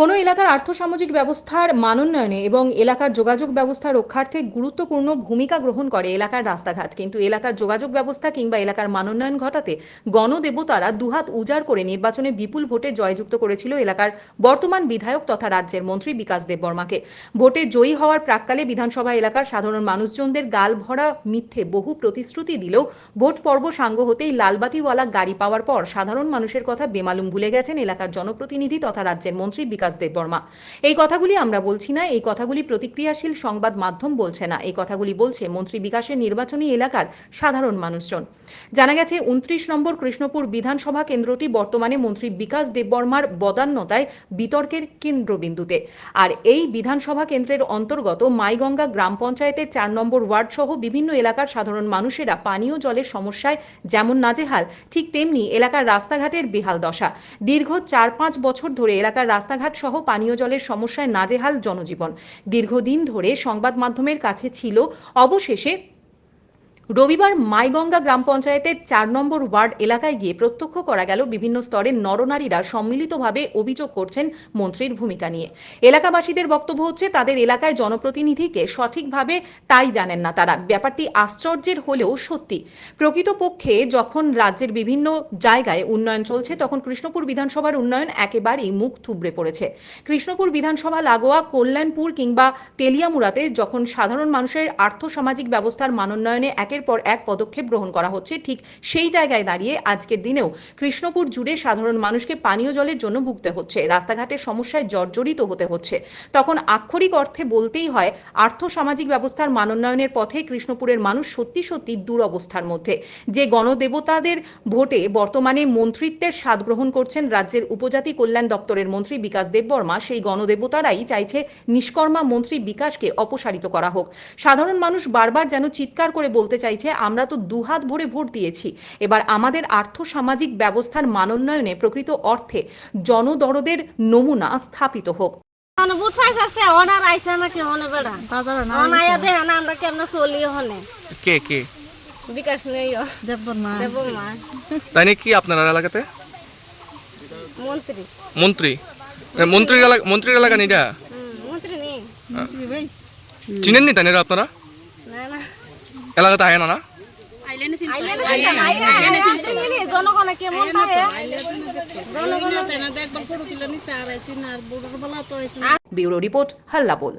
কোনো এলাকার আর্থসামাজিক ব্যবস্থার মানোন্নয়নে এবং এলাকার যোগাযোগ ব্যবস্থা রক্ষার্থে গুরুত্বপূর্ণ ভূমিকা গ্রহণ করে এলাকার রাস্তাঘাট। কিন্তু এলাকার যোগাযোগ ব্যবস্থা কিংবা এলাকার মানোন্নয়ন ঘটাতে গণদেবতারা দুহাত উজাড় করে নির্বাচনে বিপুল ভোটে জয়যুক্ত করেছিল এলাকার বর্তমান বিধায়ক তথা রাজ্যের মন্ত্রী বিকাশ দেববর্মাকে ভোটে জয়ী হওয়ার প্রাককালে বিধানসভা এলাকার সাধারণ মানুষজনদের গাল ভরা মিথ্যে বহু প্রতিশ্রুতি দিলেও ভোট পর্ব সাঙ্গ হতেই লালবাতিওয়ালা গাড়ি পাওয়ার পর সাধারণ মানুষের কথা বেমালুম ভুলে গেছেন এলাকার জনপ্রতিনিধি তথা রাজ্যের মন্ত্রী বিকাশ দেববর্মা এই কথাগুলি আমরা বলছি না, এই কথাগুলি প্রতিক্রিয়াশীল সংবাদ মাধ্যম বলছে না। এই কথাগুলি বলছে মন্ত্রী বিকাশের নির্বাচনী এলাকার সাধারণ মানুষজন। জানা গেছে, উনত্রিশ নম্বর কৃষ্ণপুর বিধানসভা কেন্দ্রটি বর্তমানে মন্ত্রী বিকাশ দেববর্মার বদান্যতায় বিতর্কের কেন্দ্রবিন্দুতে। আর এই বিধানসভা কেন্দ্রের অন্তর্গত মাইগঙ্গা গ্রাম পঞ্চায়েতের চার নম্বর ওয়ার্ড সহ বিভিন্ন এলাকার সাধারণ মানুষেরা পানীয় জলের সমস্যায় যেমন নাজেহাল, ঠিক তেমনি এলাকার রাস্তাঘাটের বেহাল দশা। দীর্ঘ চার পাঁচ বছর ধরে এলাকার রাস্তাঘাট সহ পানীয় জলের সমস্যায় নাজেহাল জনজীবন। দীর্ঘদিন ধরে সংবাদ মাধ্যমের কাছে ছিল অবশেষে রবিবার মাইগঙ্গা গ্রাম পঞ্চায়েতের চার নম্বর ওয়ার্ড এলাকায় গিয়ে প্রত্যক্ষ করা গেল বিভিন্ন স্তরের নরনারীরা সম্মিলিতভাবে অভিযোগ করছেন মন্ত্রীর ভূমিকা নিয়ে। এলাকাবাসীদের বক্তব্য হচ্ছে, তাদের এলাকায় জনপ্রতিনিধিকে সঠিকভাবে তাই জানেন না তারা। ব্যাপারটি আশ্চর্যের হলেও সত্যি। প্রকৃতপক্ষে যখন রাজ্যের বিভিন্ন জায়গায় উন্নয়ন চলছে, তখন কৃষ্ণপুর বিধানসভার উন্নয়ন একেবারেই মুখ থুবড়ে পড়েছে। কৃষ্ণপুর বিধানসভা লাগোয়া, কল্যাণপুর কিংবা তেলিয়ামুড়াতে যখন সাধারণ মানুষের আর্থসামাজিক ব্যবস্থার মানোন্নয়নে একের পর এক পদক্ষেপ গ্রহণ করা হচ্ছে। ঠিক সেই জায়গায় দাঁড়িয়ে আজকের দিনেও কৃষ্ণপুর জুড়ে সাধারণ মানুষকে পানীয় জলের জন্য ভুগতে হচ্ছে। রাস্তাঘাটের সমস্যায় জর্জরিত হতে হচ্ছে। তখন আক্ষরিক অর্থে বলতেই হয়, আর্থসামাজিক ব্যবস্থার মানোন্নয়নের পথে কৃষ্ণপুরের মানুষ সত্যি সত্যি দুরবস্থার মধ্যে। যে গণদেবতাদের ভোটে বর্তমানে মন্ত্রিত্বের স্বাদ গ্রহণ করছেন রাজ্যের উপজাতি কল্যাণ দপ্তরের মন্ত্রী বিকাশ দেববর্মা, সেই গণদেবতারাই চাইছে নিষ্কর্মা মন্ত্রী বিকাশকে অপসারিত করা হোক। সাধারণ মানুষ বারবার যেন চিৎকার করে বলতে চাইছে আমরা তো দুহাত ভরে ভোট দিয়েছি। এবার আমাদের আর্থসামাজিক ব্যবস্থার মানোন্নয়নে প্রকৃত অর্থে জনদরদের নমুনা স্থাপিত হোক। বুট ফাইস আছে অনার আইসা নাকি অনে বেড়া? অনায়া দেহ না আমরা কেমন চলি হনে? কে কে? বিকাশ নেই তাই নাকি আপনার এলাকাতে? মন্ত্রী। মন্ত্রী? এ, মন্ত্রীর এলাকা মন্ত্রীর এলাকা নিটা হুম, মন্ত্রী নেই। চিনেননি তাই আপনারা? না না। এলাকাতে আয় না না জনগণে কেমন থাকে দেখবার পড়ো কিলো নিচে আর বুড়োর বেলা তো ব্যুরো রিপোর্ট হাল্লাবোল